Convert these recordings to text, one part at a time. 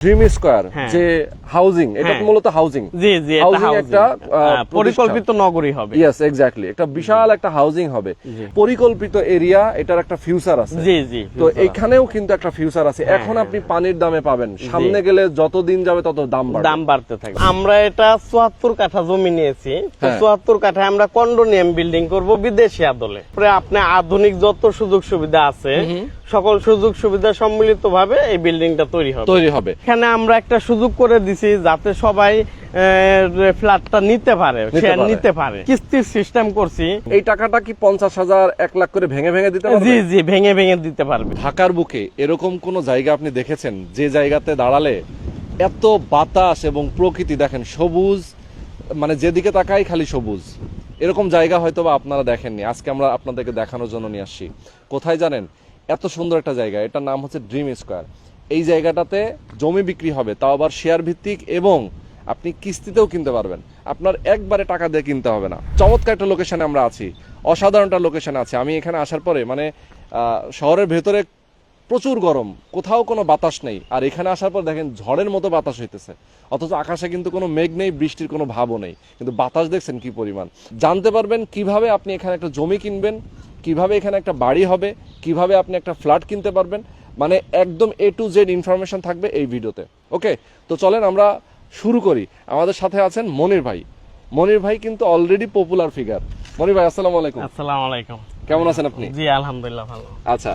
Dream square হ্যাঁ। যে housing এটা হ্যাঁ। মূলত হাউজিং জি জি housing। একটা, পরিকল্পিত নগরী হবে। ইয়েস এক্স্যাক্টলি একটা বিশাল একটা হাউজিং হবে। পরিকল্পিত এরিয়া এটার একটা ফিউচার আছে। জি জি তো এখানেও কিন্তু একটা ফিউচার আছে। হ্যাঁ, এখন আপনি পানির দামে পাবেন। সামনে গেলে যত দিন যাবে তত দাম বাড়বে। দাম বাড়তে থাকে আমরা এটা চুয়াত্তর কাঠা জমি নিয়েছি। তো। চুয়াত্তর কাঠায় আমরা কন্ডোনিয়াম বিল্ডিং করব বিদেশি আদলে। পরে আপনি আধুনিক যত সুযোগ সুবিধা আছে সকল সুযোগ সুবিধা সম্মিলিত ভাবে এই বিল্ডিংটা তৈরি হবে। তৈরি হবে। এখানে আমরা একটা সুযোগ করে দিছি যাতে সবাই ফ্ল্যাটটা নিতে পারে শেয়ার নিতে পারে। কিস্তির সিস্টেম করছি। এই টাকাটা কি পঞ্চাশ হাজার এক লাখ করে ভেঙে ভেঙে দিতে পারবে? জি জি ভেঙে ভেঙে দিতে পারবে। ঢাকার বুকে এরকম কোন জায়গা আপনি দেখেছেন? যে জায়গাতে দাঁড়ালে এত বাতাস এবং প্রকৃতি দেখেন সবুজ মানে যেদিকে তাকাই খালি সবুজ। এরকম জায়গা হয়তো বা আপনারা দেখেননি। আজকে আমরা আপনাদেরকে দেখানোর জন্য নিয়ে আসছি। কোথায় জানেন? এত সুন্দর একটা জায়গা। এটার নাম হচ্ছে ড্রিম স্কোয়ার এই জায়গাটাতে জমি বিক্রি হবে, তাও আবার শেয়ার ভিত্তিক এবং আপনি কিস্তিতেও কিনতে পারবেন। আপনার একবারে টাকা দিয়ে কিনতে হবে না। চমৎকার একটা লোকেশনে আমরা আছি। অসাধারণটা লোকেশনে আছে। আমি এখানে আসার পরে মানে শহরের ভেতরে প্রচুর গরম, কোথাও কোনো বাতাস নেই। আর এখানে আসার পর দেখেন ঝড়ের মতো বাতাস হইতেছে। অথচ আকাশে কিন্তু কোনো মেঘ নেই, বৃষ্টির কোনো ভাবও নেই। কিন্তু বাতাস দেখছেন কি পরিমাণ? জানতে পারবেন কীভাবে আপনি এখানে একটা জমি কিনবেন, কীভাবে এখানে একটা বাড়ি হবে, কীভাবে আপনি একটা ফ্ল্যাট কিনতে পারবেন। মানে একদম এ টু জেড ইনফরমেশন থাকবে এই ভিডিওতে। ওকে তো চলেন আমরা শুরু করি। আমাদের সাথে আছেন মনির ভাই। মনির ভাই কিন্তু অলরেডি পপুলার ফিগার মনির ভাই আসসালামু আলাইকুম। আসসালামু আলাইকুম। কেমন আছেন আপনি? জি আলহামদুলিল্লাহ ভালো। আচ্ছা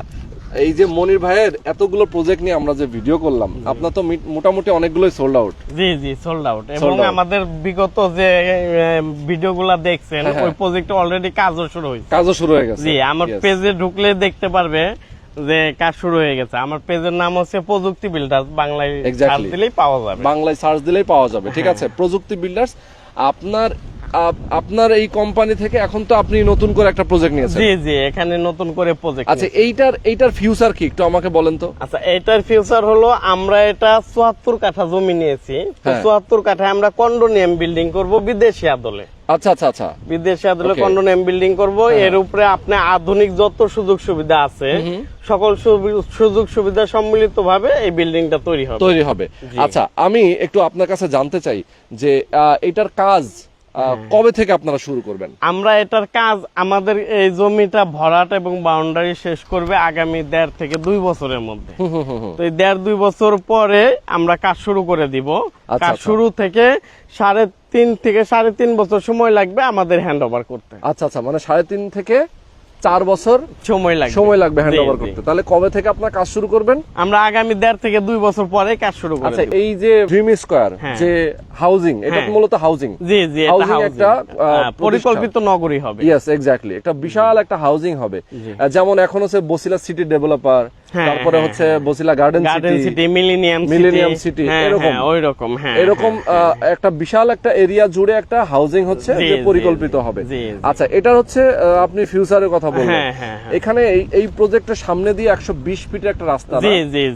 এই যে মনির ভাইয়ের এতগুলো প্রজেক্ট নিয়ে আমরা যে ভিডিও করলাম আপনার তো মোটামুটি অনেকগুলোই সোল্ড আউট জি জি সোল্ড আউট এবং আমাদের বিগত যে ভিডিওগুলা দেখছেন হ্যাঁ, হ্যাঁ। ওই প্রজেক্ট অলরেডি কাজও শুরু হয়েছে। কাজও শুরু হয়ে গেছে। জি আমার পেজে ঢুকলে দেখতে পারবে যে কাজ শুরু হয়ে গেছে। আমার পেজের নাম হচ্ছে প্রযুক্তি বিল্ডার্স বাংলায় সার্চ দিলেই পাওয়া যাবে। বাংলায় সার্চ দিলেই পাওয়া যাবে ঠিক হ্যাঁ। আছে প্রযুক্তি বিল্ডার্স আপনার আপ- আপনার এই কোম্পানি থেকে এখন তো আপনি নতুন করে একটা প্রজেক্ট নিয়েছেন। জি জি এখানে নতুন করে প্রজেক্ট আচ্ছা এইটার এইটার ফিউচার কি? একটু আমাকে বলেন তো। আচ্ছা এটার ফিউচার হলো আমরা এটা চুয়াত্তর কাঠা জমি নিয়েছি। তো হ্যাঁ। চুয়াত্তর কাঠায় আমরা কন্ডোনিয়াম বিল্ডিং করব বিদেশি আদলে। আচ্ছা আচ্ছা আচ্ছা। বিদেশি আদলে কন্ডোনিয়াম বিল্ডিং করব। হ্যাঁ। এর উপরে আপনি আধুনিক যত সুযোগ সুবিধা আছে সকল সুযোগ সুবিধা সম্মিলিত ভাবে এই বিল্ডিংটা তৈরি হবে। তৈরি হবে। আচ্ছা আমি একটু আপনার কাছে জানতে চাই যে এটার কাজ হ্যাঁ। কবে থেকে আপনারা শুরু করবেন? আমরা এটার কাজ আমাদের এই জমিটা ভরাট এবং বাউন্ডারি শেষ করবে আগামী দেড় থেকে দুই বছরের মধ্যে। তো এই দেড় দুই বছর পরে আমরা কাজ শুরু করে দিব। আচ্ছা, কাজ আচ্ছা। শুরু থেকে সাড়ে তিন থেকে সাড়ে তিন বছর সময় লাগবে আমাদের হ্যান্ড ওভার করতে। আচ্ছা আচ্ছা মানে সাড়ে তিন থেকে চার বছর সময় লাগবে। সময় লাগবে হ্যান্ড ওভার। করতে। তাহলে কবে থেকে আপনার কাজ শুরু করবেন? আমরা আগামী দেড় থেকে দুই বছর পরে কাজ শুরু করে আচ্ছা এই যে ড্রিম স্কোয়ার হ্যাঁ। যে হাউজিং এটা হ্যাঁ। মূলত হাউজিং। জি জি housing। একটা, হ্যাঁ। পরিকল্পিত নগরী হবে। ইয়েস এক্স্যাক্টলি একটা বিশাল একটা হাউজিং হবে। যেমন এখন হচ্ছে বসিলা সিটি ডেভেলপার তারপরে হ্যাঁ, হচ্ছে Basila garden city city millennium Millennium City, এরকম। ওই রকম হ্যাঁ। এরকম একটা বিশাল একটা এরিয়া জুড়ে একটা হাউজিং হচ্ছে যে পরিকল্পিত হবে। আচ্ছা এটা হচ্ছে আপনি ফিউচারের কথা বললেন। এখানে এই প্রজেক্টের সামনে দিয়ে একশো বিশ ফিটের একটা রাস্তা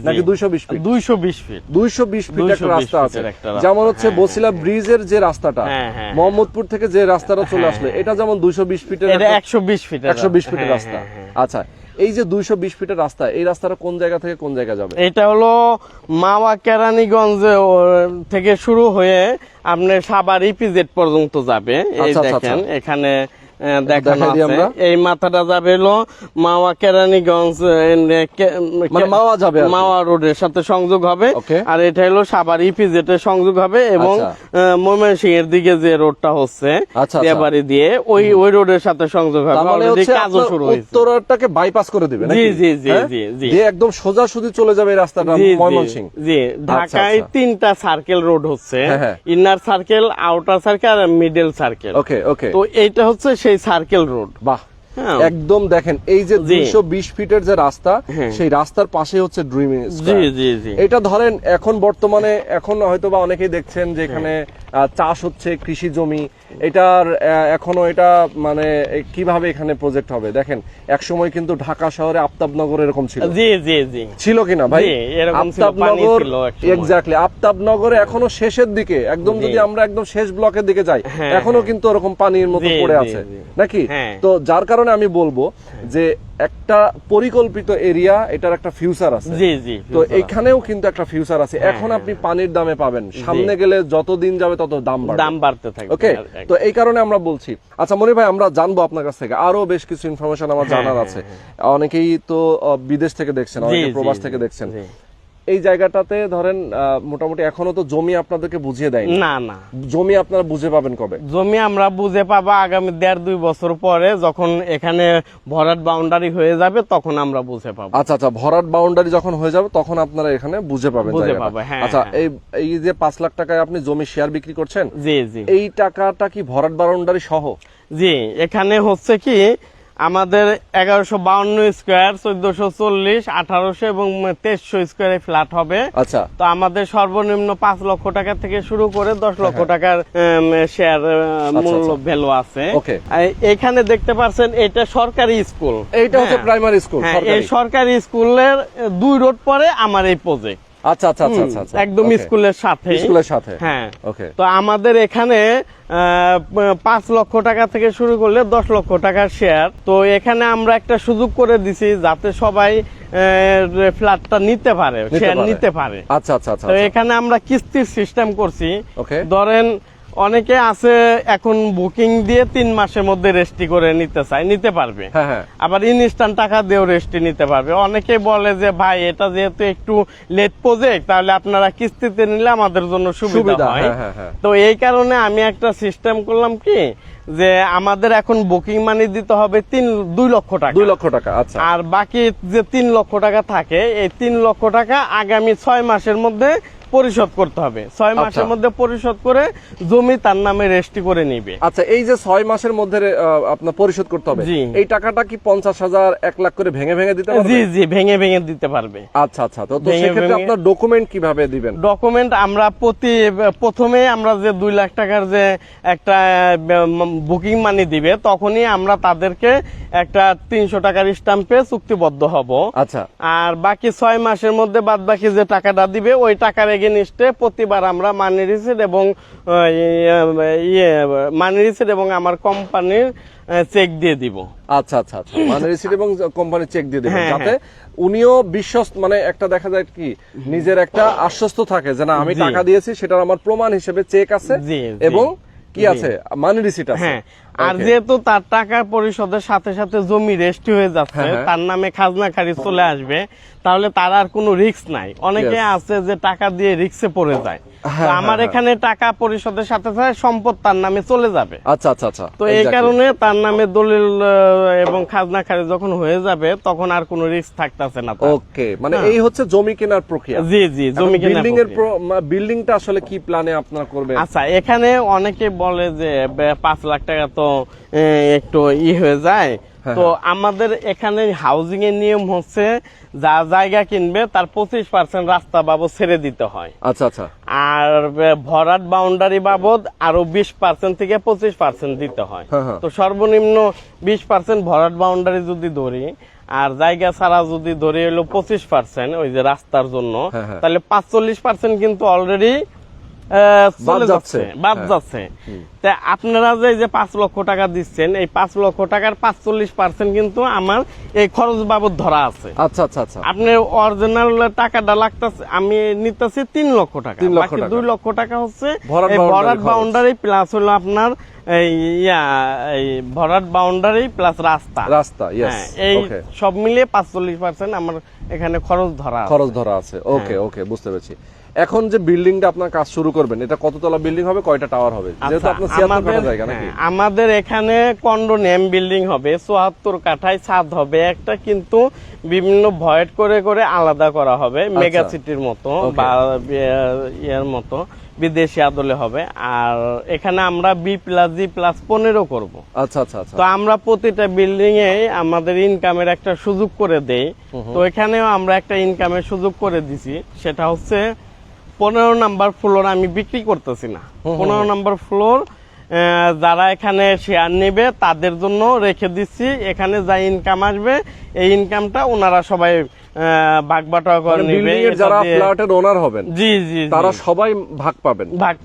নাকি দুইশো বিশ ফিট দুইশো বিশ ফিট দুইশো বিশ ফিট একটা রাস্তা আছে। যেমন হচ্ছে হ্যাঁ, বসিলা ব্রিজের যে রাস্তাটা হ্যাঁ, হ্যাঁ। মোহাম্মদপুর থেকে যে রাস্তাটা চলে আসলো হ্যাঁ। এটা যেমন দুইশো বিশ ফিটের একশো বিশ ফিট একশো বিশ ফিটের রাস্তা আচ্ছা এই যে দুইশো বিশ ফিটের রাস্তা এই রাস্তাটা কোন জায়গা থেকে কোন জায়গা যাবে এটা হলো মাওয়া কেরানীগঞ্জ থেকে শুরু হয়ে আপনার সাবার ইপিজেড পর্যন্ত যাবে এই আচ্ছা, আচ্ছা, দেখেন আচ্ছা। এখানে আহ, দেখানো আছে। এই মাথাটা যাবে হলো মাওয়া কেরানীগঞ্জ আহ, কে- মাওয়া যাবে মাওয়া রোডের সাথে সংযোগ হবে। আর এটা হলো সাবার ইপিজেড সংযোগ হবে এবং আচ্ছা। ময়মনসিং এর দিকে যে রোডটা হচ্ছে আচ্ছা, আচ্ছা। দেবাড়ি দিয়ে ওই ওই রোডের সাথে সংযোগ হবে। অলরেডি কাজও শুরু হয়েছে। উত্তরটাকে বাইপাস করে দিবে জি, জি, জি, হ্যাঁ? জি, জি। একদম সোজা সুজি চলে যাবে রাস্তাটা জি, ময়মনসিং জি। ঢাকায় আচ্ছা। তিনটা সার্কেল রোড হচ্ছে। ইনার সার্কেল আউটার সার্কেল আর মিডল সার্কেল ওকে ওকে। তো এইটা হচ্ছে সেই সার্কেল রোড বাহ হ্যাঁ। একদম দেখেন এই যে। দুইশো বিশ ফিটের যে রাস্তা হ্যাঁ। সেই রাস্তার পাশে হচ্ছে ড্রিম এটা ধরেন এখন বর্তমানে এখন হয়তো বা অনেকেই দেখছেন যে এখানে আহ, চাষ হচ্ছে কৃষি জমি। এটার আহ, এখনও এটা মানে কীভাবে এখানে প্রজেক্ট হবে? দেখেন এক সময় কিন্তু ঢাকা শহরে আফতাবনগর এরকম ছিল। জি জি জি। ছিল কিনা ভাই? আফতাবনগর। এক্স্যাক্টলি আফতাবনগরে এখনও শেষের দিকে একদম যদি আমরা একদম শেষ ব্লকের দিকে যাই হ্যাঁ, এখনও হ্যাঁ। কিন্তু ওরকম পানির মতো পড়ে আছে। নাকি? হ্যাঁ। তো যার কারণে আমি বলব যে একটা পরিকল্পিত এরিয়া এটার একটা ফিউচার আছে। জি জি তো এখানেও কিন্তু একটা ফিউচার আছে। এখন আপনি পানির দামে পাবেন। সামনে গেলে যত দিন যাবে তত দাম বাড়বে। দাম বাড়তে থাকবে। ওকে তো এই কারণে আমরা বলছি। আচ্ছা মনির ভাই আমরা জানব আপনার কাছ থেকে। আরও বেশ কিছু ইনফরমেশন আমার হ্যাঁ, জানার আছে। অনেকেই তো বিদেশ থেকে দেখছেন অনেকে প্রবাস থেকে দেখছেন। এই জায়গাটাতে ধরেন মোটামুটি এখনও তো জমি আপনাদেরকে বুঝিয়ে দেয় না না। জমি আপনারা বুঝে পাবেন কবে? জমি আমরা বুঝে পাবো আগামী দেড় দুই বছর পরে যখন এখানে ভরাট বাউন্ডারি হয়ে যাবে তখন আমরা বুঝে পাবো। আচ্ছা আচ্ছা ভরাট বাউন্ডারি যখন হয়ে যাবে তখন আপনারা এখানে বুঝে পাবেন বুঝে। পাবো, হ্যাঁ, আচ্ছা হ্যাঁ। এই এই যে পাঁচ লাখ টাকায় আপনি জমি শেয়ার বিক্রি করছেন জি জি। এই টাকাটা কি ভরাট বাউন্ডারি সহ? জি এখানে হচ্ছে কি আমাদের এগারোশো বাউন্ন স্কোয়ার চোদ্দশো চল্লিশ আঠারোশো এবং তেইশশো স্কোয়ারে ফ্ল্যাট হবে। আচ্ছা। তো আমাদের সর্বনিম্ন পাঁচ লক্ষ টাকা থেকে শুরু করে দশ লক্ষ হ্যাঁ। টাকার শেয়ার মূল্য আচ্ছা। ভ্যালু আছে। এখানে দেখতে পাচ্ছেন এটা সরকারি স্কুল। এইটা হচ্ছে হ্যাঁ। প্রাইমারি স্কুল হ্যাঁ এই সরকারি। স্কুলের দুই রোড পরে আমার এই প্রজেক্ট আচ্ছা আচ্ছা আচ্ছা আচ্ছা আচ্ছা। একদম স্কুলের সাথে। স্কুলের সাথে। হ্যাঁ। ওকে তো আমাদের এখানে পাঁচ লক্ষ টাকা থেকে শুরু করলে দশ লক্ষ টাকার শেয়ার তো এখানে আমরা একটা সুযোগ করে দিছি যাতে সবাই ফ্ল্যাটটা নিতে পারে শেয়ার নিতে পারে। আচ্ছা আচ্ছা আচ্ছা তো এখানে আমরা কিস্তির সিস্টেম করছি। ধরেন অনেকে আছে এখন বুকিং দিয়ে তিন মাসের মধ্যে রেস্টি করে নিতে চায় নিতে পারবে। হ্যাঁ হ্যাঁ। আবার ইনস্ট্যান্ট টাকা দিয়েও রেস্টি নিতে পারবে। অনেকে বলে যে ভাই এটা যেহেতু একটু লেট প্রজেক্ট তাহলে আপনারা কিস্তিতে নিলে আমাদের জন্য সুবিধা হ্যাঁ, হ্যাঁ। তো এই কারণে আমি একটা সিস্টেম করলাম কি যে আমাদের এখন বুকিং মানি দিতে হবে তিন দুই লক্ষ টাকা। দুই লক্ষ টাকা আচ্ছা। আর বাকি যে তিন লক্ষ টাকা থাকে এই তিন লক্ষ টাকা আগামী ছয় মাসের মধ্যে পরিশোধ করতে হবে। ছয় আচ্ছা। মাসের মধ্যে পরিশোধ করে জমি তার নামে রেস্টি করে নিবে। আচ্ছা এই যে ছয় মাসের মধ্যে আপনার পরিশোধ করতে হবে এই টাকাটা কি পঞ্চাশ হাজার এক লাখ করে ভেঙে ভেঙে দিতে পারবে? জি জি ভেঙে ভেঙে দিতে পারবে। আচ্ছা আচ্ছা তো সেক্ষেত্রে আপনার ডকুমেন্ট কীভাবে দিবেন? ডকুমেন্ট আমরা প্রতি প্রথমে আমরা যে দুই লাখ টাকার যে একটা বুকিং মানি দিবে তখনই আমরা তাদেরকে একটা তিনশো টাকার স্টাম্পে চুক্তিবদ্ধ হব। আচ্ছা। আর বাকি ছয় মাসের মধ্যে বাদ বাকি যে টাকাটা দিবে ওই টাকার এগেনিস্টে প্রতিবার আমরা মানি রিসিট এবং ইয়ে মানি রিসিট এবং আমার কোম্পানির চেক দিয়ে দিব। আচ্ছা আচ্ছা আচ্ছা। মানে রিসিট এবং কোম্পানি চেক দিয়ে দেবেন। হ্যাঁ, যাতে উনিও বিশ্বস্ত মানে একটা দেখা যায় কি নিজের একটা আশ্বস্ত থাকে যে না আমি। টাকা দিয়েছি সেটার আমার প্রমাণ হিসেবে চেক আছে। এবং কি আছে? মানি রিসিট আছে। হ্যাঁ। আর যেহেতু তার টাকা পরিশোধের সাথে সাথে জমি রেস্টি হয়ে যাচ্ছে হ্যাঁ, হ্যাঁ। তার নামে খাজনা খারিজ চলে আসবে তাহলে তার আর কোনো রিস্ক নাই। অনেকে আছে যে টাকা দিয়ে রিক্সে পড়ে যায়। আমার হ্যাঁ, এখানে টাকা পরিশোধের সাথে সাথে সম্পদ তার নামে চলে যাবে। আচ্ছা আচ্ছা আচ্ছা। তো এই কারণে তার নামে দলিল এবং খাজনা খারিজ যখন হয়ে যাবে তখন আর কোনো রিস্ক থাকতেছে না ওকে মানে হ্যাঁ। এই হচ্ছে জমি কেনার প্রক্রিয়া। জি জি জমি কেনার বিল্ডিং এর। বিল্ডিংটা আসলে কি প্ল্যানে আপনারা করবেন? আচ্ছা এখানে অনেকে বলে যে বে- পাঁচ লাখ টাকা তো একটু ই হয়ে যায়। হ্যাঁ, তো আমাদের এখানে হাউজিং এর নিয়ম হচ্ছে যা জায়গা কিনবে তার পঁচিশ পার্সেন্ট রাস্তা বাবদ ছেড়ে দিতে হয়। আচ্ছা আচ্ছা। আর ভরাট বাউন্ডারি বাবদ আরও বিশ পার্সেন্ট থেকে পঁচিশ পার্সেন্ট দিতে হয়। হ্যাঁ, হ্যাঁ। তো সর্বনিম্ন বিশ পার্সেন্ট ভরাট বাউন্ডারি যদি ধরি আর জায়গা ছাড়া যদি ধরি হলো পঁচিশ পার্সেন্ট ওই যে রাস্তার জন্য হ্যাঁ, হ্যাঁ। তাহলে পাঁচচল্লিশ পার্সেন্ট কিন্তু অলরেডি চলে যাচ্ছে। বাদ হ্যাঁ। যাচ্ছে। তা আপনারা যে যে পাঁচ লক্ষ টাকা দিচ্ছেন এই পাঁচ লক্ষ টাকার পাঁচচল্লিশ পার্সেন্ট কিন্তু আমার এই খরচ বাবদ ধরা আছে। আচ্ছা আচ্ছা আচ্ছা। আপনার অরিজিনাল টাকাটা লাগতেছে আমি নিতেছি তিন লক্ষ টাকা। বাকি দুই লক্ষ টাকা হচ্ছে ভরাট। বাউন্ডারি প্লাস হলো আপনার ইয়া এই ভরাট বাউন্ডারি প্লাস রাস্তা। রাস্তা হ্যাঁ, এই সব মিলিয়ে পাঁচচল্লিশ পার্সেন্ট আমার এখানে খরচ ধরা খরচ ধরা আছে। ওকে হ্যাঁ। ওকে বুঝতে পেরেছি। এখন যে বিল্ডিংটা আপনার কাজ শুরু করবেন এটা কততলা বিল্ডিং হবে কয়টা টাওয়ার হবে? যেহেতু আচ্ছা, আপনার ছিয়াত্তর কাঠা জায়গা নাকি? হ্যাঁ, আমাদের এখানে কন্ডোনেম বিল্ডিং হবে চুয়াত্তর কাঠায় ছাদ হবে একটা কিন্তু বিভিন্ন ভয়েড করে করে আলাদা করা হবে মেগা সিটির মতো আচ্ছা। বা ইয়ে- ইয়ের মতো বিদেশি আদলে হবে। আর এখানে আমরা বি প্লাস জি প্লাস পনেরো করব। আচ্ছা আচ্ছা আচ্ছা। তো আমরা প্রতিটা বিল্ডিং এ আমাদের ইনকামের একটা সুযোগ করে দেই। তো এখানেও আমরা একটা ইনকামের সুযোগ করে দিছি। সেটা হচ্ছে পনেরো নাম্বার ফ্লোর আমি বিক্রি করতেছি না। পনেরো নাম্বার ফ্লোর যারা এখানে শেয়ার নেবে তাদের জন্য রেখে দিচ্ছি। এখানে যা ইনকাম আসবে এই ইনকামটা ওনারা সবাই করে নিবে এটা যারা ফ্ল্যাটের ওনার হবেন জি জি তারা সবাই ভাগ পাবেন। ভাগ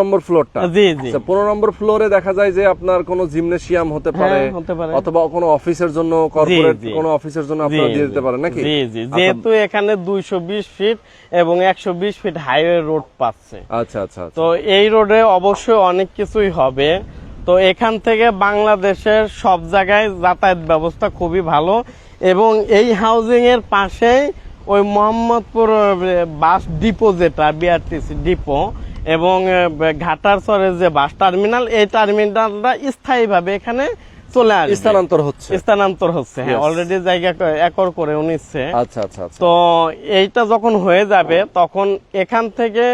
নম্বর ফ্লোরটা জি জি। আচ্ছা, নম্বর ফ্লোরে দেখা যায় যে আপনার কোনো জিমনেশিয়াম হতে পারে হ্যাঁ, হতে পারে। অথবা কোনো অফিসের জন্য কর্পোরেট কোনো অফিসের জন্য আপনারা দিয়ে দিতে পারেন নাকি? জি জি। আচ্ছা, যেহেতু এখানে দুইশো বিশ ফিট এবং একশো বিশ ফিট হাইওয়ে রোড পাচ্ছে। আচ্ছা আচ্ছা আচ্ছা। তো এই রোডে অবশ্যই অনেক কিছুই হবে। তো এখান থেকে বাংলাদেশের সব জায়গায় যাতায়াত ব্যবস্থা খুবই ভালো। এবং এই হাউজিং এর পাশেই ওই মোহাম্মদপুর বাস ডিপো যেটা বিআরটিসি ডিপো এবং আহ, ঘাটার চরের যে বাস টার্মিনাল এই টার্মিনালটা স্থায়ীভাবে এখানে চলে আসবে। স্থানান্তর হচ্ছে। স্থানান্তর হচ্ছে হ্যাঁ অলরেডি জায়গা একর করে নিচ্ছে আচ্ছা আচ্ছা। তো এইটা যখন হয়ে যাবে তখন এখান থেকে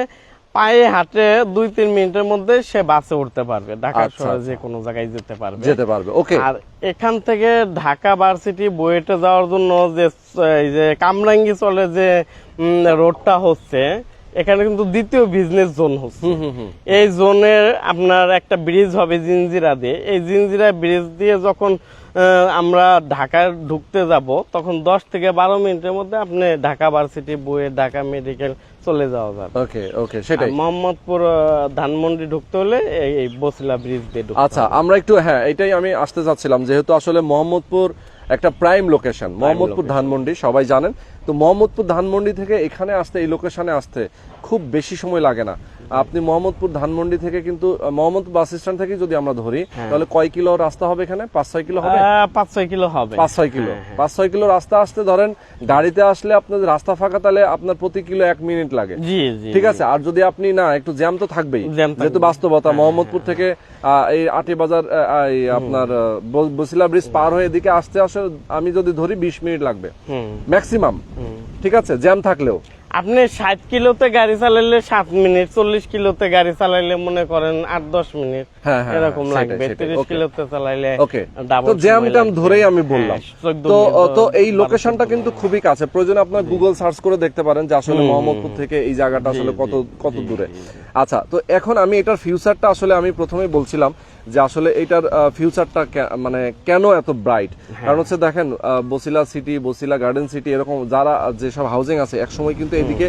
পায়ে হাঁটে দুই তিন মিনিটের মধ্যে সে বাসে উঠতে পারবে। ঢাকা আচ্ছা, শহরে আচ্ছা। যে কোনো জায়গায় যেতে পারবে। যেতে পারবে ওকে আর এখান থেকে ঢাকা ভার্সিটি বুয়েটে যাওয়ার জন্য যে এই যে কামরাঙ্গি চলে যে উম, রোডটা হচ্ছে এখানে কিন্তু দ্বিতীয় বিজনেস জোন হচ্ছে। এই জোনের আপনার একটা ব্রিজ হবে জিনজিরা দিয়ে। এই জিনজিরা ব্রিজ দিয়ে যখন আমরা ঢাকা ঢুকতে যাব তখন দশ থেকে বারো মিনিটের মধ্যে আপনি ঢাকা ভার্সিটি বইয়ে ঢাকা মেডিকেল চলে যাওয়া যাবে। ওকে ওকে সেটাই। মোহাম্মদপুর ধানমন্ডি ঢুকতে হলে এই এই বসিলা ব্রিজ দিয়ে ঢুকতে আচ্ছা আমরা একটু হ্যাঁ এটাই আমি আসতে চাচ্ছিলাম যেহেতু আসলে মোহাম্মদপুর একটা প্রাইম লোকেশন মোহাম্মদপুর ধানমন্ডি সবাই জানেন। তো মোহাম্মদপুর ধানমন্ডি থেকে এখানে আসতে এই লোকেশানে আসতে খুব বেশি সময় লাগে না। আপনি মোহাম্মদপুর ধানমন্ডি থেকে কিন্তু মোহাম্মদপুর বাস স্ট্যান্ড থেকে যদি আমরা ধরি তাহলে কয় কিলো রাস্তা হবে এখানে? পাঁচ ছয় কিলো হবে? পাঁচ ছয় কিলো হবে। পাঁচ ছয় কিলো। হ্যাঁ, পাঁচ ছয় কিলো রাস্তা আসতে ধরেন গাড়িতে আসলে আপনার রাস্তা ফাঁকা তাহলে আপনার প্রতি কিলো এক মিনিট লাগে। ঠিক আছে? আর যদি আপনি না একটু জ্যাম তো থাকবেই। যেহেতু বাস্তবতা মোহাম্মদপুর থেকে এই আটি বাজার এই আপনার বসিলা ব্রিজ পার হয়ে এদিকে আসতে আসে আমি যদি ধরি বিশ মিনিট লাগবে। ম্যাক্সিমাম। ঠিক আছে? জ্যাম থাকলেও। আপনি ষাট কিলোতে গাড়ি চালাইলে সাত মিনিট, চল্লিশ কিলোতে গাড়ি চালাইলে মনে করেন আট, দশ মিনিট। এরকম সেটাই, লাগবে সেটাই, তিরিশ okay. কিলোতে চালাইলে ওকে। তো জ্যাম সময় ধরেই আমি বললাম। 14 তো তো এই লোকেশনটা কিন্তু খুবই কাছে। প্রয়োজনে আপনার গুগল সার্চ করে দেখতে পারেন যে আসলে মোহাম্মদপুর থেকে এই জায়গাটা আসলে কত কত দূরে। আচ্ছা তো এখন আমি এটার ফিউচারটা আসলে আমি প্রথমেই বলছিলাম যে আসলে এটার ফিউচারটা মানে কেন এত ব্রাইট হ্যাঁ। কারণ হচ্ছে দেখেন Basila city Basila garden city এরকম যারা যেসব হাউজিং আছে একসময় কিন্তু এদিকে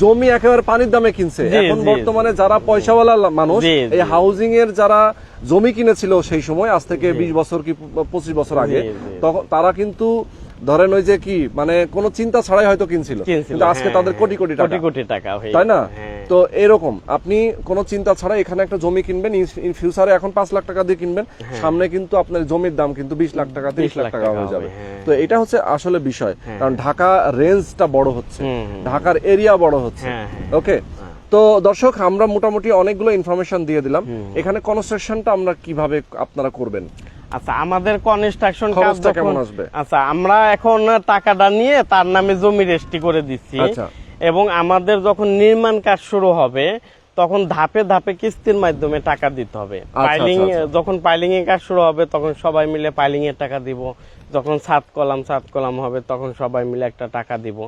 জমি একেবারে পানির দামে কিনছে। এখন বর্তমানে যারা পয়সাওয়ালা মানুষ এই। হাউজিং এর যারা জমি কিনেছিল সেই সময় আজ থেকে বিশ বছর কি পঁচিশ বছর আগে। তখন তারা কিন্তু ধরেন ওই যে কি মানে কোনো চিন্তা ছাড়াই হয়তো কিনছিল কিন্তু আজকে হ্যাঁ, তাদের কোটি কোটি টাকা কোটি কোটি টাকা তাই না হ্যাঁ। তো এরকম আপনি কোনো চিন্তা ছাড়া এখানে একটা জমি কিনবেন ইন ফিউচারে এখন পাঁচ লাখ টাকা দিয়ে কিনবেন সামনে কিন্তু আপনার জমির দাম কিন্তু বিশ লাখ টাকা তিরিশ লাখ টাকা হয়ে যাবে হ্যাঁ। তো এটা হচ্ছে আসলে বিষয় কারণ ঢাকা রেঞ্জটা বড় হচ্ছে। ঢাকার এরিয়া বড় হচ্ছে হ্যাঁ, হ্যাঁ। ওকে তো দর্শক আমরা মোটামুটি অনেকগুলো ইনফরমেশন দিয়ে দিলাম এখানে কনস্ট্রাকশনটা আমরা কীভাবে আপনারা করবেন আচ্ছা আমাদের কনস্ট্রাকশন কাজটা কেমন আসবে? আচ্ছা আমরা এখন টাকাটা নিয়ে তার নামে জমি রেজিস্ট্রি করে দিচ্ছি আচ্ছা। এবং আমাদের যখন নির্মাণ কাজ শুরু হবে তখন ধাপে ধাপে কিস্তির মাধ্যমে টাকা দিতে হবে। আচ্ছা, পাইলিং আচ্ছা। যখন পাইলিং এর কাজ শুরু হবে তখন সবাই মিলে পাইলিং এর টাকা দিব। যখন সাত কলাম সাত কলাম হবে তখন সবাই মিলে একটা টাকা দিব।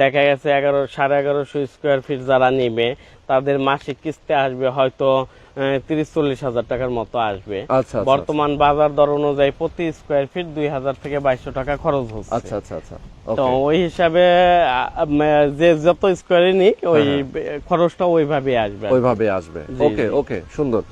দেখা গেছে এগারো সাড়ে এগারোশো স্কোয়ার ফিট যারা নেবে তাদের মাসিক কিস্তি আসবে হয়তো তিরিশ চল্লিশ হাজার টাকার মতো আসবে। আচ্ছা, আচ্ছা, বর্তমান বাজার দর অনুযায়ী প্রতি স্কোয়ার ফিট দুই হাজার থেকে বাইশশো টাকা খরচ হচ্ছে। আচ্ছা আচ্ছা আচ্ছা। তো ওই হিসাবে যে যত স্কোয়ারে নিক ওই হ্যাঁ, খরচটা ওইভাবে আসবে। ওইভাবে আসবে। ওকে ওকে সুন্দর।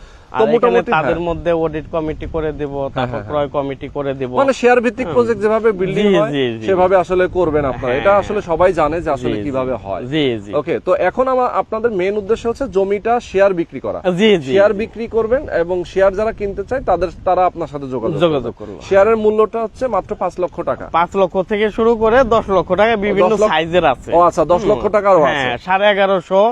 তাদের হ্যাঁ। মধ্যে অডিট কমিটি করে দেব তারপর ক্রয় কমিটি করে দেব। মানে শেয়ার ভিত্তিক প্রজেক্ট যেভাবে বিল্ডিং হয়। সেভাবে আসলে করবেন আপনারা। এটা হ্যাঁ। আসলে সবাই জানে যে আসলে। কীভাবে হয়। জি জি। ওকে তো এখন আমার আপনাদের মেন উদ্দেশ্য হচ্ছে জমিটা শেয়ার বিক্রি করা। জি জি শেয়ার বিক্রি করবেন এবং শেয়ার যারা কিনতে চায় তাদের তারা আপনার সাথে যোগাযোগ যোগাযোগ করবে। শেয়ারের মূল্যটা হচ্ছে মাত্র পাঁচ লক্ষ টাকা। পাঁচ লক্ষ থেকে শুরু করে দশ লক্ষ টাকা বিভিন্ন সাইজের আছে। ও আচ্ছা দশ লক্ষ টাকারও আছে। হ্যাঁ সাড়ে এগারোশো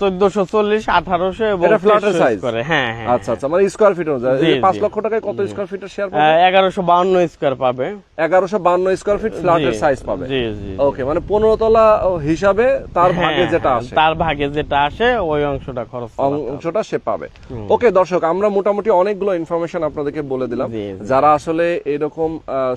চোদ্দশো চল্লিশ আঠারোশো এবং ফ্ল্যাটের সাইজ করে হ্যাঁ হ্যাঁ আচ্ছা আচ্ছা মানে স্কোয়ার ফিট অনুযায়ী। জি, এই যে পাঁচ লক্ষ টাকায় কত স্কোয়ার ফিটের শেয়ার এগারোশো বাউন্ন স্কোয়ার পাবে। এগারোশো বান্ন স্কোয়ার ফিট ফ্ল্যাটের সাইজ পাবে। জি জি। ওকে মানে পনেরো তলা হিসাবে তার ভাগে হ্যাঁ, যেটা হ্যাঁ, আসে। তার ভাগে যেটা আসে ওই অংশটা খরচ অংশটা সে পাবে। ওকে দর্শক আমরা মোটামুটি অনেকগুলো ইনফরমেশন আপনাদেরকে বলে দিলাম। যারা আসলে এরকম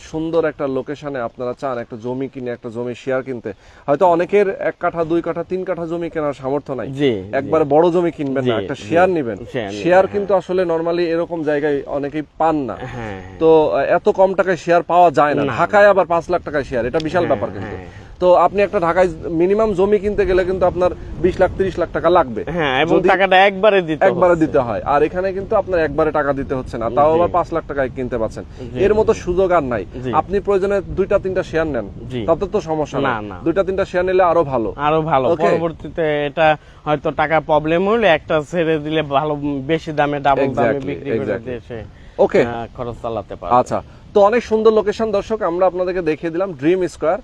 সুন্দর একটা লোকেশনে আপনারা চান একটা জমি কিনে একটা জমি শেয়ার কিনতে হয়তো অনেকের এক কাঠা দুই কাঠা তিন কাঠা জমি কেনার সামর্থ্য নাই। জি একবার বড় জমি কিনবেন না একটা শেয়ার নেবেন। শেয়ার কিন্তু আসলে নরমালি এরকম জায়গায় অনেকেই পান না। হ্যাঁ তো এত কম টাকায় শেয়ার পাওয়া যায় না। ঢাকায় আবার পাঁচ লাখ টাকায় শেয়ার এটা বিশাল ব্যাপার কিন্তু। হ্যাঁ। তো আপনি একটা ঢাকায় মিনিমাম জমি কিনতে গেলে কিন্তু আপনার বিশ লাখ তিরিশ লাখ টাকা লাগবে। হ্যাঁ এবং টাকাটা একবারে দিতে একবারে দিতে হয়। আর এখানে কিন্তু আপনার একবারে টাকা দিতে হচ্ছে না। তাও আবার পাঁচ লাখ টাকায় কিনতে পারছেন এর মতো সুযোগ আর নাই। আপনি প্রয়োজনে দুইটা তিনটা শেয়ার নেন। তাতে তো সমস্যা না। দুইটা তিনটা শেয়ার নিলে আরও ভালো। আরও ভালো। পরবর্তীতে এটা হয়তো টাকা প্রবলেম হলে একটা ছেড়ে দিলে ভালো বেশি দামে ডাবল দামে বিক্রি করে. দেশে ওকে খরচ চালাতে পারে আচ্ছা। তো অনেক সুন্দর লোকেশন দর্শক আমরা আপনাদেরকে দেখিয়ে দিলাম ড্রিম স্কোয়ার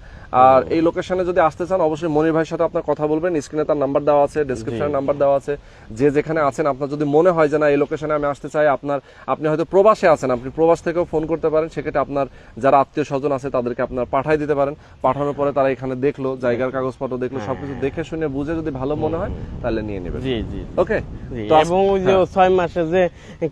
আর এই লোকেশনে যদি আসতে চান অবশ্যই মনির ভাইয়ের সাথে আপনার কথা বলবেন। স্ক্রিনে তার নাম্বার দেওয়া আছে ডেসক্রিপশনে নাম্বার দেওয়া আছে। যে যেখানে আছেন আপনার যদি মনে হয় যে না এই লোকেশনে আমি আসতে চাই আপনার আপনি হয়তো প্রবাসে আছেন আপনি প্রবাস থেকেও ফোন করতে পারেন। সেক্ষেত্রে আপনার যারা আত্মীয় স্বজন আছে তাদেরকে আপনার পাঠাই দিতে পারেন। পাঠানোর পরে তারা এখানে দেখল জায়গার কাগজপত্র দেখল সবকিছু দেখে শুনে বুঝে যদি ভালো মনে হয় তাহলে নিয়ে নেবেন। জি জি ওকে এবং ওই যে ছয় মাসে যে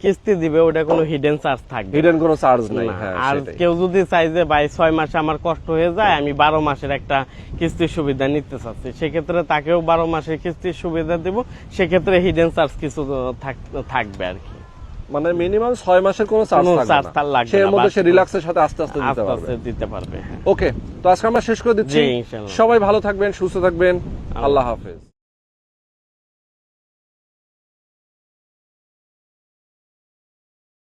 কিস্তি দিবে ওটা কোনো হিডেন চার্জ থাকবে হিডেন কোনো চার্জ নাই হ্যাঁ আর কেউ যদি চাই যে ভাই ছয় মাসে আমার কষ্ট হয়ে যায় আমি বারো মাসের একটা কিস্তির সুবিধা নিতে চাচ্ছি। সেক্ষেত্রে তাকেও বারো মাসের কিস্তির সুবিধা দেবো। সেক্ষেত্রে হিডেন চার্জ কিছু থাকবে আর কি। মানে মিনিমাম ছয় মাসের কোনো চার্জ কোনো থাকবে charge লাগবে সে মধ্যে সে রিল্যাক্সের সাথে আস্তে আস্তে দিতে পারবে। দিতে পারবে হ্যাঁ। ওকে তো আজকে আমরা শেষ করে দিচ্ছি। সবাই ভালো থাকবেন সুস্থ থাকবেন। আল্লাহ হাফেজ।